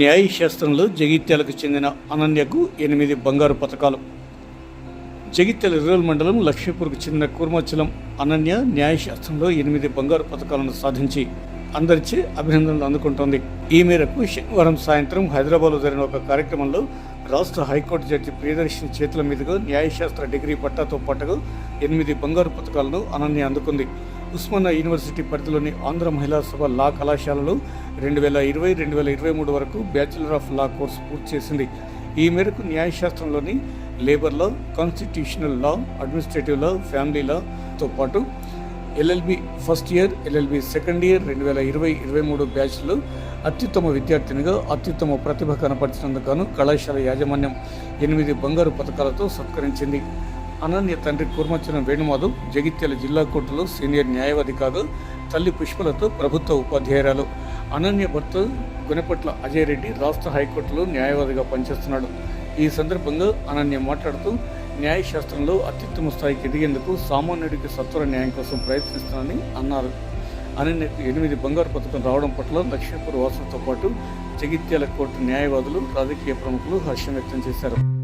న్యాయశాస్త్రంలో జగిత్యాలకు చెందిన అనన్యకు ఎనిమిది బంగారు పథకాలు. జగిత్యాల రూరల్ మండలం లక్ష్మీపూర్కు చెందిన కూర్మాచలం అనన్య న్యాయశాస్త్రంలో ఎనిమిది బంగారు పథకాలను సాధించి అందరిచే అభినందనలు అందుకుంటోంది. ఈ మేరకు శనివారం సాయంత్రం హైదరాబాద్లో జరిగిన ఒక కార్యక్రమంలో రాష్ట్ర హైకోర్టు జడ్జి ప్రియదర్శిని చేతుల మీదుగా న్యాయశాస్త్ర డిగ్రీ పట్టాతో పాటుగా ఎనిమిది బంగారు పథకాలను అనన్య అందుకుంది. ఉస్మానియా యూనివర్సిటీ పరిధిలోని ఆంధ్ర మహిళా సభ లా కళాశాలలో రెండు వేల ఇరవై రెండు వేల ఇరవై మూడు వరకు బ్యాచిలర్ ఆఫ్ లా కోర్సు పూర్తి చేసింది. ఈ మేరకు న్యాయశాస్త్రంలోని labour law constitutional law administrative law family లాతో పాటు LLB first year LLB second year రెండు వేల ఇరవై ఇరవై మూడు బ్యాచ్లో అత్యుత్తమ విద్యార్థినిగా అత్యుత్తమ ప్రతిభ కనపరిచినందుకు కళాశాల యాజమాన్యం ఎనిమిది బంగారు పథకాలతో సత్కరించింది. అనన్య తండ్రి కూర్మచరం వేణుమాధవ్ జగిత్యాల జిల్లా కోర్టులో సీనియర్ న్యాయవాది కాగా తల్లి పుష్పలతో ప్రభుత్వ ఉపాధ్యాయురాలు. అనన్య భర్త గునపట్ల అజయ్ రెడ్డి రాష్ట్ర హైకోర్టులో న్యాయవాదిగా పనిచేస్తున్నాడు. ఈ సందర్భంగా అనన్య మాట్లాడుతూ న్యాయశాస్త్రంలో అత్యుత్తమ స్థాయికి ఎదిగేందుకు సామాన్యుడికి సత్వర న్యాయం కోసం ప్రయత్నిస్తానని అన్నారు. అనన్యకు ఎనిమిది బంగారు పథకం రావడం పట్ల లక్ష్మీపూర్ వాసులతో పాటు జగిత్యాల కోర్టు న్యాయవాదులు రాజకీయ ప్రముఖులు హర్షం వ్యక్తం చేశారు.